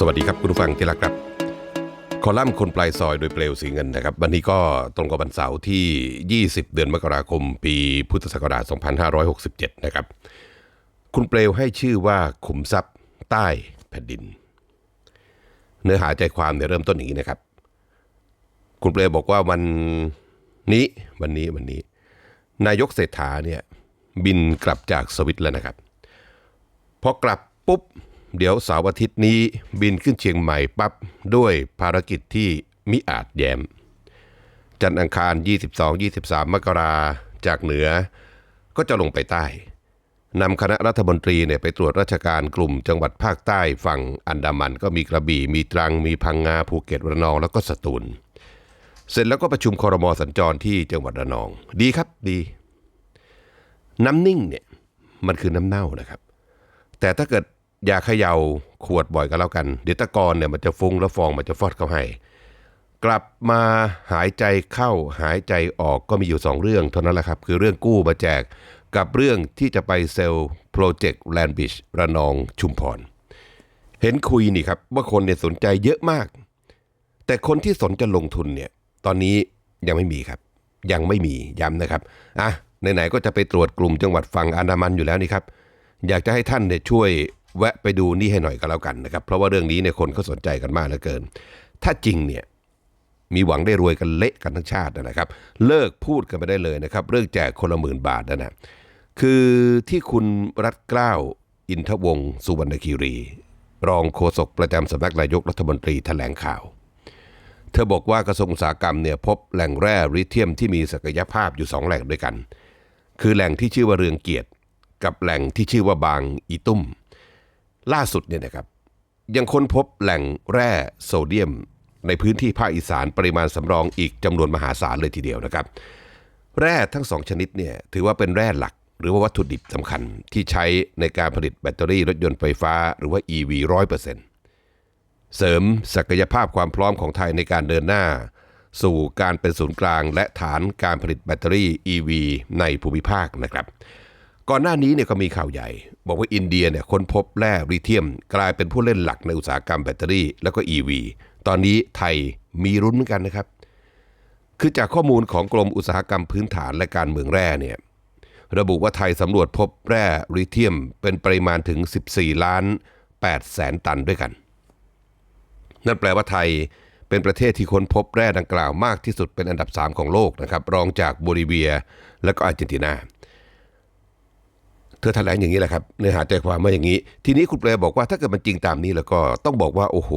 สวัสดีครับคุณผู้ฟังที่รักครับ คอลัมน์คนปลายซอยโดยเปลวสีเงินนะครับ วันนี้ก็ตรงกับวันเสาร์ที่ 20 เดือนมกราคม ปีพุทธศักราช 2567 นะครับ คุณเปลวให้ชื่อว่าขุมทรัพย์ใต้แผ่นดิน เนื้อหาใจความเนี่ยเริ่มต้นอย่างนี้นะครับ คุณเปลวบอกว่าวันนี้วันนี้วันนี้ นายกเศรษฐาเนี่ยบินกลับจากสวิตแล้วนะครับพอกลับปุ๊บ เดี๋ยวเสาร์อาทิตย์นี้บินขึ้นเชียงใหม่ปั๊บด้วยภารกิจที่มิอาจแยม จันทร์อังคาร 22-23 มกราจากเหนือ ก็จะลงไปใต้นำคณะรัฐมนตรีเนี่ยไปตรวจราชการกลุ่มจังหวัดภาคใต้ฝั่งอันดามันก็มีกระบี่ มีตรังมีพังงาภูเก็ตระนองแล้วก็สตูล เสร็จแล้วก็ประชุมคอรมอสัญจรที่จังหวัดระนอง ดีครับดี น้ำนิ่งเนี่ยมันคือน้ำเน่านะครับ แต่ถ้าเกิด อย่าเขย่าขวดบ่อยก็แล้วกัน เดี๋ยวตะกอนเนี่ยมันจะฟุ้งแล้วฟองมันจะฟอดเข้าให้ กลับมาหายใจเข้าหายใจออกก็มีอยู่สองเรื่องเท่านั้นแหละครับ คือเรื่องกู้มาแจกกับเรื่องที่จะไปเซลล์โปรเจกต์แลนบิชระนองชุมพร เห็นคุยนี่ครับว่าคนเนี่ยสนใจเยอะมาก แต่คนที่สนจะลงทุนเนี่ยตอนนี้ยังไม่มีครับ ยังไม่มีย้ำนะครับอะไหนๆก็จะไปตรวจกลุ่มจังหวัดฝั่งอันดามันอยู่แล้วนี่ครับ อยากจะให้ท่านเนี่ยช่วย แวะไปดูนี่ให้หน่อยก็แล้วกันนะครับ เพราะว่าเรื่องนี้เนี่ยคนเขาสนใจกันมากเหลือเกิน ถ้าจริงเนี่ยมีหวังได้รวยกันเละกันทั้งชาตินะครับ เลิกพูดกันไปได้เลยนะครับ เรื่องแจกคนละหมื่นบาทนะนะคือที่คุณรัฐเกล้าอินทวงศ์สุวรรณคีรี รองโฆษกประจำสำนักนายกรัฐมนตรีแถลงข่าว เธอบอกว่ากระทรวงอุตสาหกรรมเนี่ยพบแหล่งแร่ริเทียมที่มีศักยภาพอยู่สองแหล่งด้วยกัน คือแหล่งที่ชื่อว่าเรืองเกียรติ กับแหล่งที่ชื่อว่าบางอีตุ้ม ล่าสุดเนี่ยนะครับยังค้นพบแหล่งแร่โซเดียม ในพื้นที่ภาคอีสานปริมาณสำรองอีกจำนวนมหาศาลเลยทีเดียวนะครับ แร่ทั้งสองชนิดเนี่ยถือว่าเป็นแร่หลัก หรือว่าวัตถุดิบสำคัญที่ใช้ในการผลิตแบตเตอรี่รถยนต์ไฟฟ้าหรือว่า EV ร้อยเปอร์เซ็นต์เสริมศักยภาพความพร้อมของไทยในการเดินหน้า สู่การเป็นศูนย์กลางและฐานการผลิตแบตเตอรี่ EV ในภูมิภาคนะครับ ก่อนหน้านี้เนี่ยก็มีข่าวใหญ่ บอกว่าอินเดียเนี่ยค้นพบแร่ริเทียม กลายเป็นผู้เล่นหลักในอุตสาหกรรมแบตเตอรี่ แล้วก็ EV ตอนนี้ไทยมีรุ้นเหมือนกันนะครับ คือจากข้อมูลของกรมอุตสาหกรรมพื้นฐานและการเมืองแร่เนี่ยระบุว่าไทยสำรวจพบแร่ริเทียม เป็นปริมาณถึง 14 ล้าน8แสนตันด้วยกัน นั่นแปลว่าไทยเป็นประเทศที่ค้นพบแร่ดังกล่าวมากที่สุดเป็นอันดับ 3 ของโลกนะครับรองจากโบลิเวีย และก็อาร์เจนตินา เธอแถลงอย่างนี้แหละครับเนื้อหาใจความว่าอย่างนี้ ทีนี้คุณเปลบอกว่าถ้าเกิดมันจริงตามนี้แล้วก็ต้องบอกว่าโอ้โห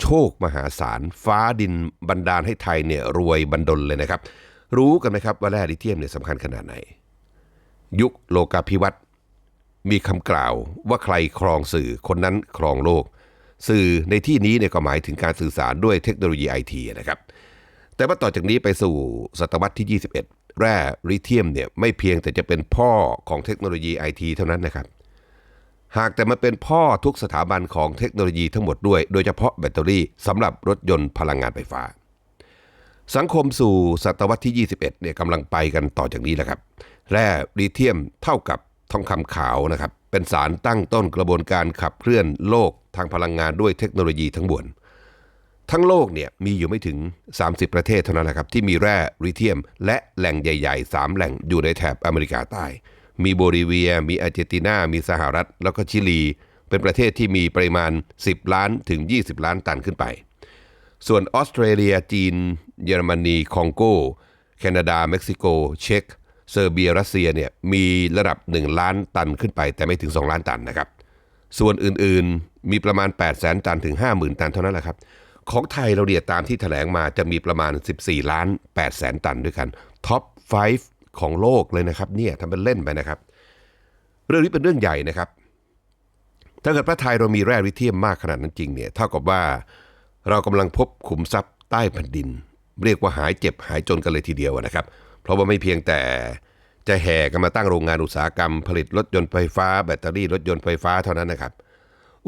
โชคมหาศาล ฟ้าดินบันดาลให้ไทยเนี่ยรวยบันดลเลยนะครับ รู้กันไหมครับว่าแร่ลิเทียมเนี่ยสำคัญขนาดไหน ยุคโลกาภิวัตน์มีคำกล่าวว่าใครครองสื่อคนนั้นครองโลก สื่อในที่นี้เนี่ยก็หมายถึงการสื่อสารด้วยเทคโนโลยีไอทีนะครับ แต่ว่าต่อจากนี้ไปสู่ศตวรรษที่21 แร่ริเทียมเนี่ยไม่เพียงแต่จะเป็นพ่อของเทคโนโลยีไอทีเท่านั้นนะครับ หากแต่มันเป็นพ่อทุกสถาบันของเทคโนโลยีทั้งหมดด้วย โดยเฉพาะแบตเตอรี่สำหรับรถยนต์พลังงานไฟฟ้า สังคมสู่ศตวรรษที่ 21เนี่ยกำลังไปกันต่อจากนี้แหละครับ แร่ลิเทียมเท่ากับทองคำขาวนะครับ เป็นสารตั้งต้นกระบวนการขับเคลื่อนโลกทางพลังงานด้วยเทคโนโลยีทั้งมวล ทั้งโลกเนี่ยมีอยู่ไม่ถึง 30 ประเทศเท่านั้นแหละครับ ที่มีแร่ริเทียม และแหล่งใหญ่ ๆ 3 แหล่งอยู่ในแถบอเมริกาใต้ มีโบลิเวีย มีอาร์เจนตินา มีสหรัฐ แล้วก็ชิลี เป็นประเทศที่มีปริมาณ 10 ล้านถึง 20 ล้านตันขึ้นไป ส่วนออสเตรเลียจีน เยอรมนีคองโกแคนาดา เม็กซิโก เช็กเซอร์เบียรัสเซียเนี่ยมีระดับ 1 ล้านตันขึ้นไป แต่ไม่ถึง 2 ล้านตันนะครับส่วนอื่นๆมีประมาณ 8 0 0 0 0 0 ตันถึง 50,000 ตันเท่านั้นแหละครับ ของไทยเราเนี่ยตามที่แถลงมาจะมีประมาณ 14 ล้าน8แสนตันด้วยกันท็อป 5 ของโลกเลยนะครับเนี่ยทำเป็นเล่นไปนะครับ เรื่องนี้เป็นเรื่องใหญ่นะครับ ถ้าเกิดประเทศไทยเรามีแร่ลิเทียมมากขนาดนั้นจริงเนี่ยเท่ากับว่าเรากำลังพบขุมทรัพย์ใต้แผ่นดิน เรียกว่าหายเจ็บหายจนกันเลยทีเดียวนะครับ เพราะว่าไม่เพียงแต่จะแห่กันมาตั้งโรงงานอุตสาหกรรม ผลิตรถยนต์ไฟฟ้า แบตเตอรี่รถยนต์ไฟฟ้าเท่านั้นนะครับ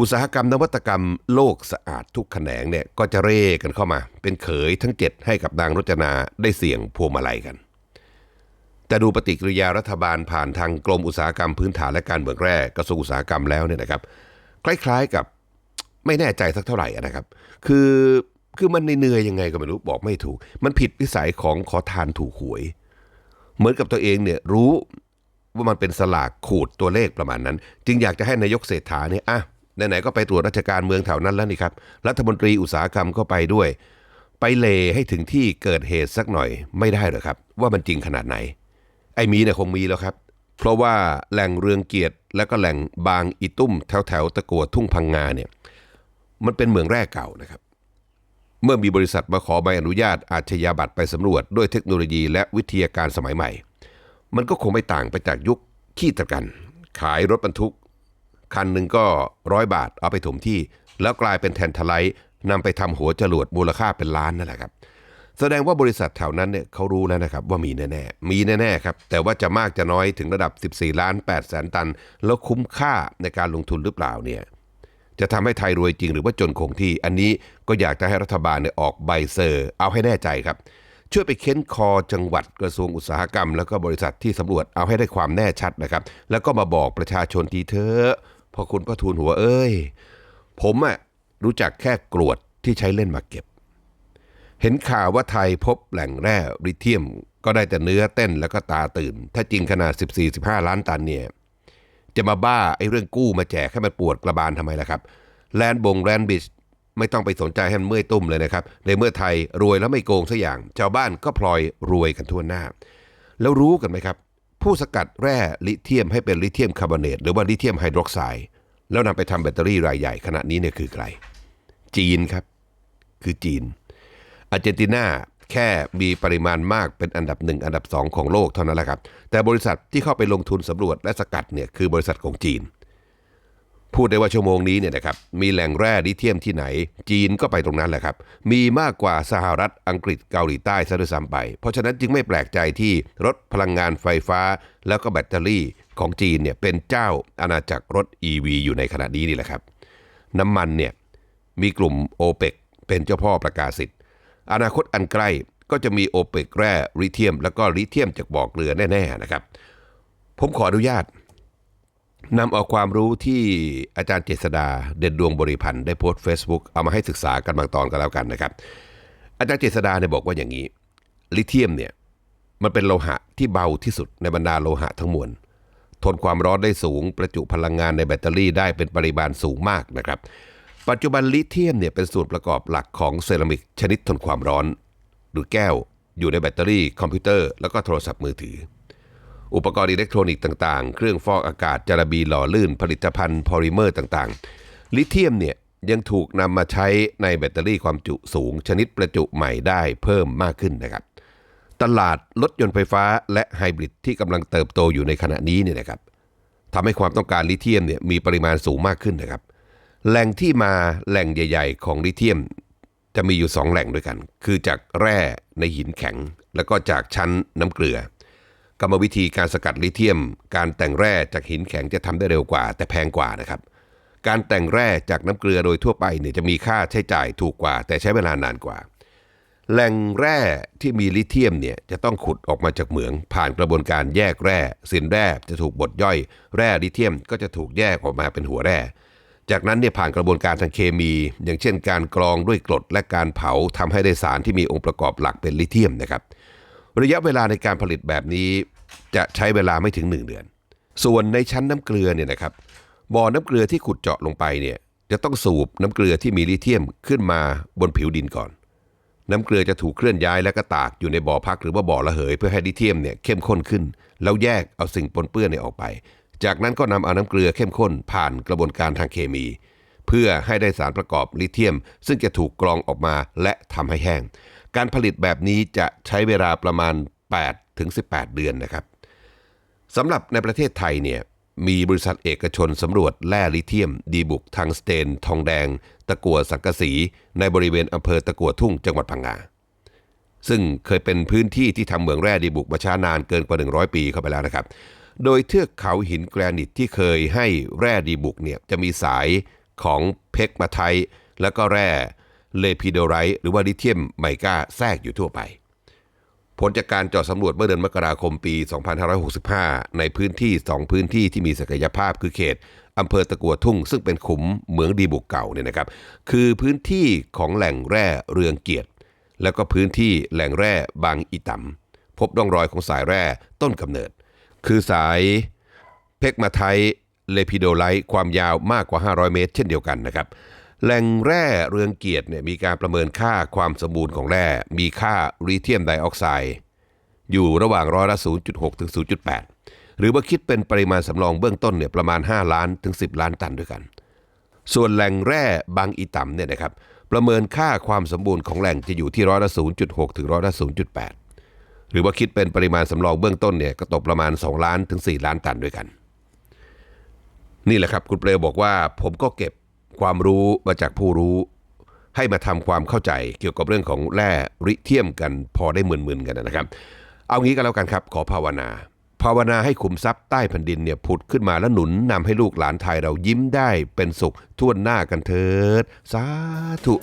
อุตสาหกรรมนวัตกรรมโลกสะอาดทุกแขนงเนี่ยก็จะเร่กันเข้ามา เป็นเขยทั้งเจ็ดให้กับนางรจนาได้เสี่ยงพวงมาลัยกัน แต่ดูปฏิกิริยารัฐบาลผ่านทางกรมอุตสาหกรรมพื้นฐานและการเมืองแร่กระทรวงอุตสาหกรรมแล้วเนี่ยนะครับ คล้ายๆกับไม่แน่ใจสักเท่าไหร่นะครับ คือคือมันเหนื่อยๆยังไงก็ไม่รู้บอกไม่ถูก มันผิดวิสัยของขอทานถูกหวย เหมือนกับตัวเองเนี่ยรู้ว่ามันเป็นสลากขูดตัวเลขประมาณนั้น จึงอยากจะให้นายกเศรษฐาเนี่ยอะ ไหนๆก็ไปตรวจราชการเมืองแถวนั้นแล้วนี่ครับ รัฐมนตรีอุตสาหกรรมก็ไปด้วย ไปเลให้ถึงที่เกิดเหตุสักหน่อยไม่ได้หรอครับ ว่ามันจริงขนาดไหน ไอ้มีเนี่ยคงมีแล้วครับ เพราะว่าแหล่งเรืองเกียรติและก็แหล่งบางอีตุ้มแถวแถวตะกัวทุ่งพังงาเนี่ยมันเป็นเมืองแร่เก่านะครับ เมื่อมีบริษัทมาขอใบอนุญาตอาชญาบัตรไปสำรวจด้วยเทคโนโลยีและวิทยาการสมัยใหม่ มันก็คงไม่ต่างไปจากยุคขี้ตะกัน ขายรถบรรทุก คันหนึ่งก็ร้อยบาทเอาไปถมที่ แล้วกลายเป็นแทนทไลท์นำไปทำหัวจรวดมูลค่าเป็นล้านนั่นแหละครับ แสดงว่าบริษัทแถวนั้นเนี่ยเขารู้แล้วนะครับว่ามีแน่ๆ มีแน่ๆครับ แต่ว่าจะมากจะน้อยถึงระดับ 14 ล้าน8แสนตัน แล้วคุ้มค่าในการลงทุนหรือเปล่าเนี่ยจะทำให้ไทยรวยจริงหรือว่าจนคงที่ อันนี้ก็อยากจะให้รัฐบาลเนี่ยออกใบเซอร์ เอาให้แน่ใจครับ ช่วยไปเค้นคอจังหวัดกระทรวงอุตสาหกรรม แล้วก็บริษัทที่สำรวจเอาให้ได้ความแน่ชัดนะครับ แล้วก็มาบอกประชาชนทีเถอะ พอคุณประทูลหัวเอ้ย ผมอะรู้จักแค่กรวดที่ใช้เล่นมาเก็บ เห็นข่าวว่าไทยพบแหล่งแร่ริเทียม ก็ได้แต่เนื้อเต้นแล้วก็ตาตื่น ถ้าจริงขนาด 14-15 ล้านตันเนี่ย จะมาบ้าไอ้เรื่องกู้มาแจกให้มันปวดกระบาลทำไมล่ะครับ แลนบงแลนบิชไม่ต้องไปสนใจให้มันเมื่อยตุ้มเลยนะครับ ในเมื่อไทยรวยแล้วไม่โกงสักอย่าง ชาวบ้านก็พลอยรวยกันทั่วหน้า แล้วรู้กันไหมครับ ผู้สกัดแร่ลิเทียมให้เป็นลิเทียมคาร์บอเนตหรือว่าลิเทียมไฮดรอกไซด์แล้วนำไปทำแบตเตอรี่รายใหญ่ขณะนี้เนี่ยคือใคร จีนครับ คือจีน อาร์เจนตินาแค่มีปริมาณมากเป็นอันดับหนึ่งอันดับสองของโลกเท่านั้นแหละครับ แต่บริษัทที่เข้าไปลงทุนสำรวจและสกัดเนี่ยคือบริษัทของจีน พูดได้ว่าชั่วโมงนี้เนี่ยนะครับมีแหล่งแร่ลิเทียมที่ไหน จีนก็ไปตรงนั้นแหละครับ มีมากกว่าสหรัฐอังกฤษเกาหลีใต้ซะด้วยซ้ำไป เพราะฉะนั้นจึงไม่แปลกใจที่รถพลังงานไฟฟ้า แล้วก็แบตเตอรี่ของจีนเนี่ยเป็นเจ้าอาณาจักรรถ EV อยู่ในขณะนี้นี่แหละครับ น้ำมันเนี่ยมีกลุ่มโอเปกเป็นเจ้าพ่อประกาศสิทธิ์อนาคตอันใกล้ก็จะมีโอเปกแร่ลิเทียม แล้วก็ลิเทียมจากบ่อเกลือแน่ๆนะครับ ผมขออนุญาต นำเอาความรู้ที่อาจารย์เจษดาเด่นดวงบริพันธ์ได้โพสต์ Facebook เอามาให้ศึกษากันบางตอนกันแล้วกันนะครับ อาจารย์เจษดาเนี่ยบอกว่าอย่างนี้ ลิเทียมเนี่ยมันเป็นโลหะที่เบาที่สุดในบรรดาโลหะทั้งมวลทนความร้อนได้สูง ประจุพลังงานในแบตเตอรี่ได้เป็นปริมาณสูงมากนะครับ ปัจจุบันลิเทียมเนี่ยเป็นส่วนประกอบหลักของเซรามิกชนิดทนความร้อน หรือแก้วอยู่ในแบตเตอรี่คอมพิวเตอร์แล้วก็โทรศัพท์มือถือ อุปกรณ์อิเล็กทรอนิกส์ต่างๆ เครื่องฟอกอากาศจารบีหล่อลื่น ผลิตภัณฑ์พอลิเมอร์ต่างๆ ลิเทียมเนี่ยยังถูกนำมาใช้ในแบตเตอรี่ความจุสูง ชนิดประจุใหม่ได้เพิ่มมากขึ้นนะครับ ตลาดรถยนต์ไฟฟ้าและไฮบริดที่กำลังเติบโตอยู่ในขณะนี้เนี่ยนะครับทำให้ความต้องการลิเทียมเนี่ยมีปริมาณสูงมากขึ้นนะครับ แหล่งที่มาแหล่งใหญ่ ๆ ของลิเทียม จะมีอยู่ 2 แหล่งด้วยกัน คือจากแร่ในหินแข็ง แล้วก็จากชั้นน้ำเกลือ กรรมวิธีการสกัดลิเทียม การแต่งแร่จากหินแข็งจะทำได้เร็วกว่า แต่แพงกว่านะครับ การแต่งแร่จากน้ำเกลือโดยทั่วไปเนี่ยจะมีค่าใช้จ่ายถูกกว่า แต่ใช้เวลานานกว่า แหล่งแร่ที่มีลิเทียมเนี่ยจะต้องขุดออกมาจากเหมือง ผ่านกระบวนการแยกแร่สินแร่จะถูกบดย่อย แร่ลิเทียมก็จะถูกแยกออกมาเป็นหัวแร่จากนั้นเนี่ยผ่านกระบวนการทางเคมี อย่างเช่น การกรองด้วยกรดและการเผาทำให้ได้สารที่มีองค์ประกอบหลักเป็นลิเทียมนะครับ ระยะเวลาในการผลิตแบบนี้ จะใช้เวลาไม่ถึง 1 เดือน ส่วนในชั้นน้ำเกลือเนี่ยนะครับบ่อน้ำเกลือที่ขุดเจาะลงไปเนี่ยจะต้องสูบน้ำเกลือที่มีลิเทียมขึ้นมาบนผิวดินก่อน น้ำเกลือจะถูกเคลื่อนย้ายและก็ตากอยู่ในบ่อพักหรือว่าบ่อระเหย เพื่อให้ลิเทียมเนี่ยเข้มข้นขึ้น แล้วแยกเอาสิ่งปนเปื้อนเนี่ยออกไป จากนั้นก็นำเอาน้ำเกลือเข้มข้นผ่านกระบวนการทางเคมี เพื่อให้ได้สารประกอบลิเทียม ซึ่งจะถูกกรองออกมาและทำให้แห้ง การผลิตแบบนี้จะใช้เวลาประมาณ 8 ถึง 18 เดือนนะครับสำหรับในประเทศไทยเนี่ยมีบริษัทเอกชนสำรวจแร่ลิเทียม ดีบุกทางสเตน ทองแดง ตะกัวสังกะสี ในบริเวณอำเภอตะกัวทุ่งจังหวัดพังงาซึ่งเคยเป็นพื้นที่ที่ทำเหมืองแร่ดีบุกมาช้านานเกินกว่า 100 ปีเข้าไปแล้วนะครับ โดยเทือกเขาหินแกรนิตที่เคยให้แร่ดีบุกเนี่ยจะมีสายของเพกมาไทแล้วก็แร่ เลพิโดไรต์หรือว่าลิเทียมไมก้าแทรกอยู่ทั่วไป ผลจากการเจาะสำรวจเมื่อเดือนมกราคมปี 2565 ในพื้นที่ 2 พื้นที่ที่มีศักยภาพคือเขตอำเภอตะกัวทุ่ง ซึ่งเป็นขุมเหมืองดีบุกเก่าเนี่ยนะครับคือพื้นที่ของแหล่งแร่เรืองเกียรติ แล้วก็พื้นที่แหล่งแร่บางอีตำพบร่องรอยของสายแร่ต้นกำเนิด คือสายเพกมาไทเลพิโดไลท์ความยาวมากกว่า 500 เมตร เช่นเดียวกันนะครับ แหล่งแร่เรืองเกียรติเนี่ยมีการประเมินค่าความสมบูรณ์ของแร่มีค่ารีเทียมไดออกไซด์อยู่ระหว่างร้อยละ 0.6 ถึง 0.8 หรือว่าคิดเป็นปริมาณสำรองเบื้องต้นเนี่ยประมาณ 5 ล้านถึง 10 ล้านตันด้วยกัน ส่วนแหล่งแร่บางอีต่ำเนี่ยนะครับประเมินค่าความสมบูรณ์ของแหล่งจะอยู่ที่ร้อยละ 0.6 ถึงร้อยละ 0.8 หรือว่าคิดเป็นปริมาณสำรองเบื้องต้นเนี่ยก็ตกประมาณ 2 ล้านถึง 4 ล้านตันด้วยกัน นี่แหละครับคุณเปลวบอกว่าผมก็เก็บ ความรู้มาจากผู้รู้ ให้มาทำความเข้าใจเกี่ยวกับเรื่องของแร่ริเทียมกันพอได้มื่นๆกันนะครับ เอางี้ก็แล้วกันครับ ขอภาวนา ภาวนาให้ขุมทรัพย์ใต้แผ่นดินเนี่ยผุดขึ้นมาแล้วหนุนนำให้ลูกหลานไทยเรายิ้มได้เป็นสุขทั่วหน้ากันเถิด สาธุ